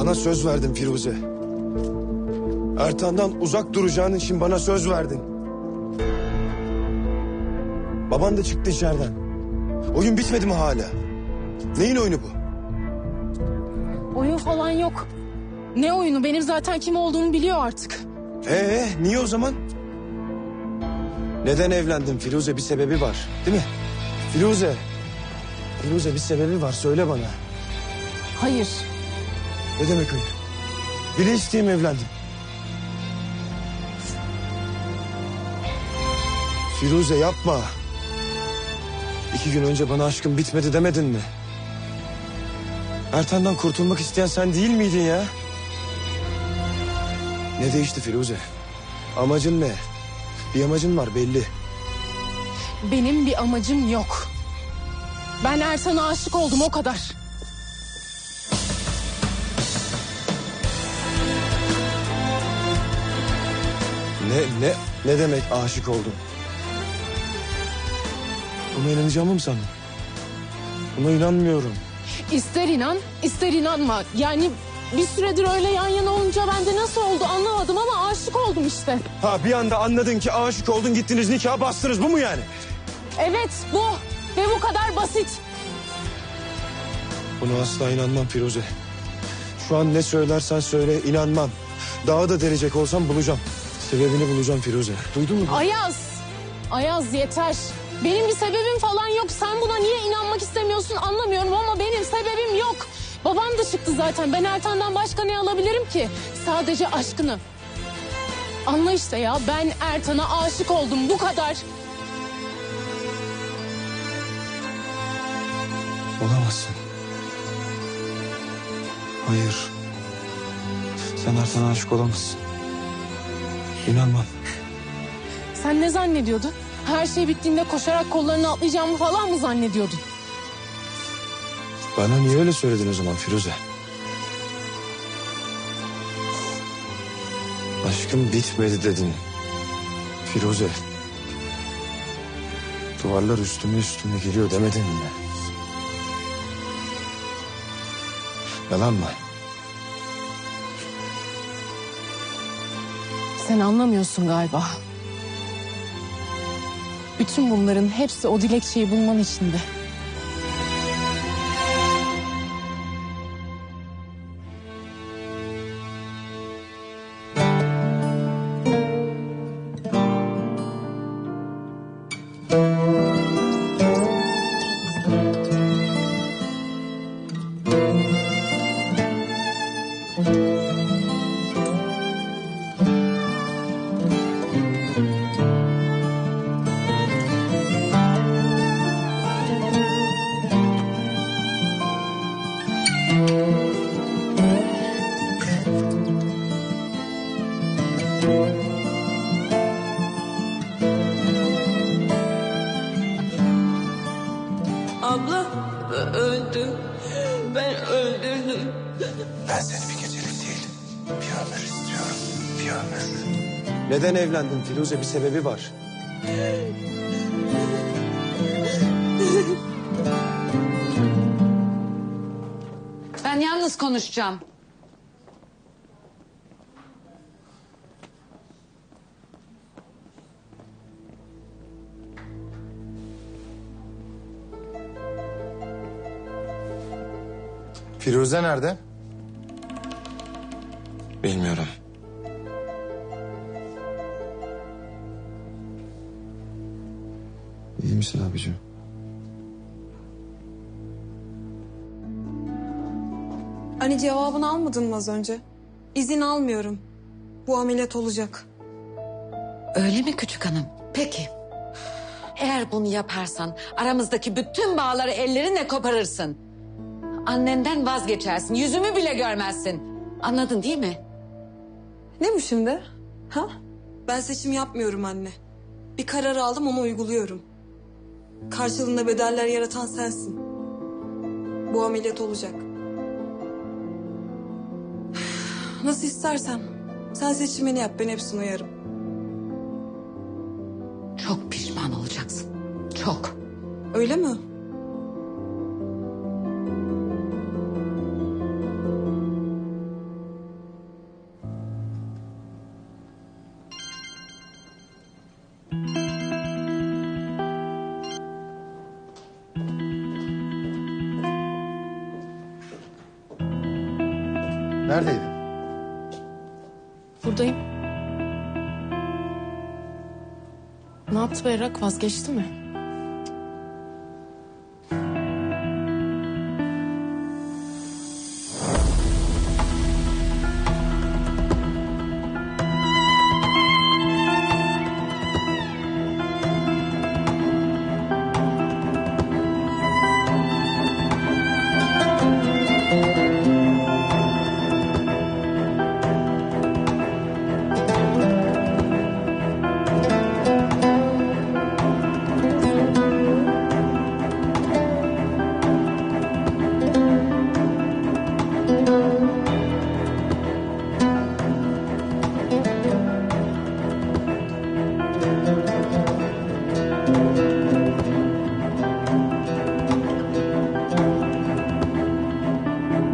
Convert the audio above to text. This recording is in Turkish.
Bana söz verdin Firuze. Ertan'dan uzak duracağın için bana söz verdin. Baban da çıktı içeriden. Oyun bitmedi mi hala? Neyin oyunu bu? Oyun falan yok. Ne oyunu? Benim zaten kim olduğumu biliyor artık. Ee, niye o zaman? Neden evlendin Firuze? Bir sebebi var, değil mi? Firuze. Firuze bir sebebi var. Söyle bana. Hayır. Ne demek hayır? Bile isteyeyim evlendim. Firuze yapma. İki gün önce bana aşkım bitmedi demedin mi? Ertan'dan kurtulmak isteyen sen değil miydin ya? Ne değişti Firuze? Amacın ne? Bir amacın var belli. Benim bir amacım yok. Ben Ertan'a aşık oldum o kadar. Ne ne ne demek aşık oldun? Buna inanacağımı mı sandın? Buna inanmıyorum. İster inan, ister inanma. Yani bir süredir öyle yan yana olunca ben de nasıl oldu anlamadım ama aşık oldum işte. Ha bir anda anladın ki aşık oldun gittiniz nikah bastınız bu mu yani? Evet bu ve bu kadar basit. Buna asla inanmam Firuze. Şu an ne söylersen söyle inanmam. Daha da derecek olsam bulacağım. Sebebini bulacağım Firuze. Duydun mu? Ayaz, Ayaz yeter. Benim bir sebebim falan yok. Sen buna niye inanmak istemiyorsun anlamıyorum ama benim sebebim yok. Babam da çıktı zaten. Ben Ertan'dan başka ne alabilirim ki? Sadece aşkını. Anla işte ya ben Ertan'a aşık oldum bu kadar. Olamazsın. Hayır. Sen Ertan'a aşık olamazsın. İnanmam. Sen ne zannediyordun? Her şey bittiğinde koşarak kollarını atlayacağımı falan mı zannediyordun? Bana niye öyle söyledin o zaman Firuze? Aşkım bitmedi dedin. Firuze. Duvarlar üstüme üstüme geliyor demedin mi? Yalan mı? Sen anlamıyorsun galiba. Bütün bunların hepsi o dilekçeyi bulman içinde. Abla öldü. Ben öldürdüm. Ben seni bir gecelik değil, bir ömür istiyorum. Bir ömür. Neden evlendin Firuze? Bir sebebi var. Ben yalnız konuşacağım. Firuze nerede? Bilmiyorum. İyi misin abicim? Hani cevabını almadın mı az önce? İzin almıyorum. Bu ameliyat olacak. Öyle mi küçük hanım? Peki. Eğer bunu yaparsan aramızdaki bütün bağları ellerinle koparırsın. Annenden vazgeçersin. Yüzümü bile görmezsin. Anladın değil mi? Ne bu şimdi? Ha? Ben seçim yapmıyorum anne. Bir karar aldım onu uyguluyorum. Karşılığında bedeller yaratan sensin. Bu ameliyat olacak. Nasıl istersen. Sen seçimini yap ben hepsine uyarım. Çok pişman olacaksın. Çok. Öyle mi? Neredeydin? Buradayım. Ne yaptı Berrak? Vazgeçti mi?